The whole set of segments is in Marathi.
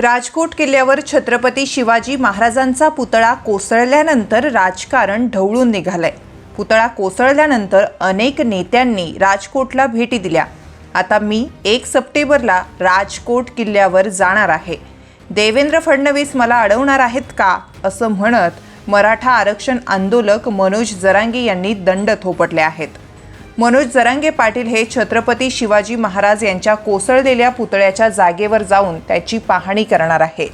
राजकोट किल्ल्यावर छत्रपती शिवाजी महाराजांचा पुतळा कोसळल्यानंतर राजकारण ढवळून निघालंय. पुतळा कोसळल्यानंतर अनेक नेत्यांनी राजकोटला भेटी दिल्या. आता मी एक सप्टेंबरला राजकोट किल्ल्यावर जाणार आहे. देवेंद्र फडणवीस मला अडवणार आहेत का? असं म्हणत मराठा आरक्षण आंदोलक मनोज जरांगे यांनी दंड थोपटले आहेत. मनोज जरांगे पाटील हे छत्रपती शिवाजी महाराज यांच्या कोसळलेल्या पुतळ्याच्या जागेवर जाऊन त्याची पाहणी करणार आहे.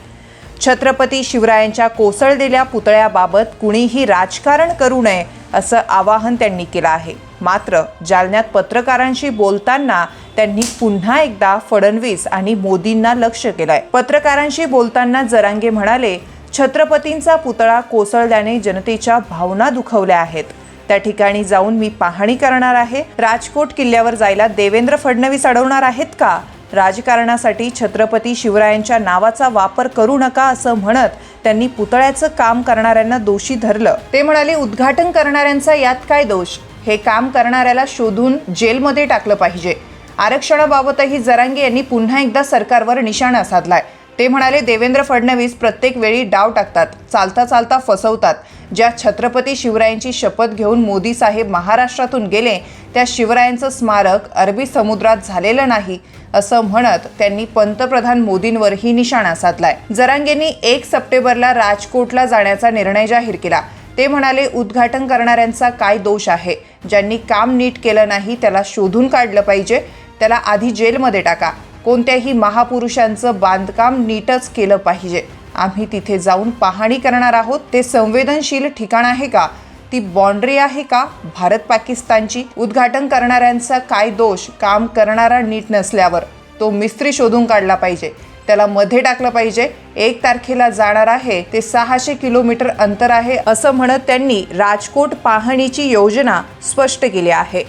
छत्रपती शिवरायांच्या कोसळलेल्या पुतळ्याबाबत कुणीही राजकारण करू नये असं आवाहन त्यांनी केलं आहे. मात्र जालन्यात पत्रकारांशी बोलताना त्यांनी पुन्हा एकदा फडणवीस आणि मोदींना लक्ष केलंय. पत्रकारांशी बोलताना जरांगे म्हणाले छत्रपतींचा पुतळा कोसळल्याने जनतेच्या भावना दुखवल्या आहेत. त्या ठिकाणी जाऊन मी पाहणी करणार आहे. राजकोट किल्ल्यावर जायला देवेंद्र फडणवीस अडवणार आहेत का? राजकारणासाठी छत्रपती शिवरायांच्या नावाचा वापर करू नका असं म्हणत त्यांनी पुतळ्याचं काम करणाऱ्यांना दोषी धरलं. ते म्हणाले उद्घाटन करणाऱ्यांचा यात काय दोष? हे काम करणाऱ्याला शोधून जेलमध्ये टाकलं पाहिजे. आरक्षणाबाबतही जरांगे यांनी पुन्हा एकदा सरकारवर निशाणा साधलाय. ते म्हणाले देवेंद्र फडणवीस प्रत्येक वेळी डाव टाकतात चालता चालता फसवतात. ज्या छत्रपती शिवरायांची शपथ घेऊन मोदी साहेब महाराष्ट्रातून गेले त्या शिवरायांचं स्मारक अरबी समुद्रात झालेलं नाही असं म्हणत त्यांनी पंतप्रधान मोदींवरही निशाणा साधलाय. जरांगेंनी एक सप्टेंबरला राजकोटला जाण्याचा निर्णय जाहीर केला. ते म्हणाले उद्घाटन करणाऱ्यांचा काय दोष आहे? ज्यांनी काम नीट केलं नाही त्याला शोधून काढलं पाहिजे त्याला आधी जेलमध्ये टाका. कोणत्याही महापुरुषांचं बांधकाम नीटच केलं पाहिजे. आम्ही तिथे जाऊन पाहणी करणार आहोत. ते संवेदनशील ठिकाण आहे का? ती बाँड्री आहे का? भारत पाकिस्तानची उद्घाटन करणाऱ्यांचा काय दोष? काम करणारा नीट नसल्यावर तो मिस्त्री शोधून काढला पाहिजे. त्याला मध्ये टाकलं पाहिजे. एक तारखेला जाणार आहे. ते सहाशे किलोमीटर अंतर आहे असं म्हणत त्यांनी राजकोट पाहणीची योजना स्पष्ट केली आहे.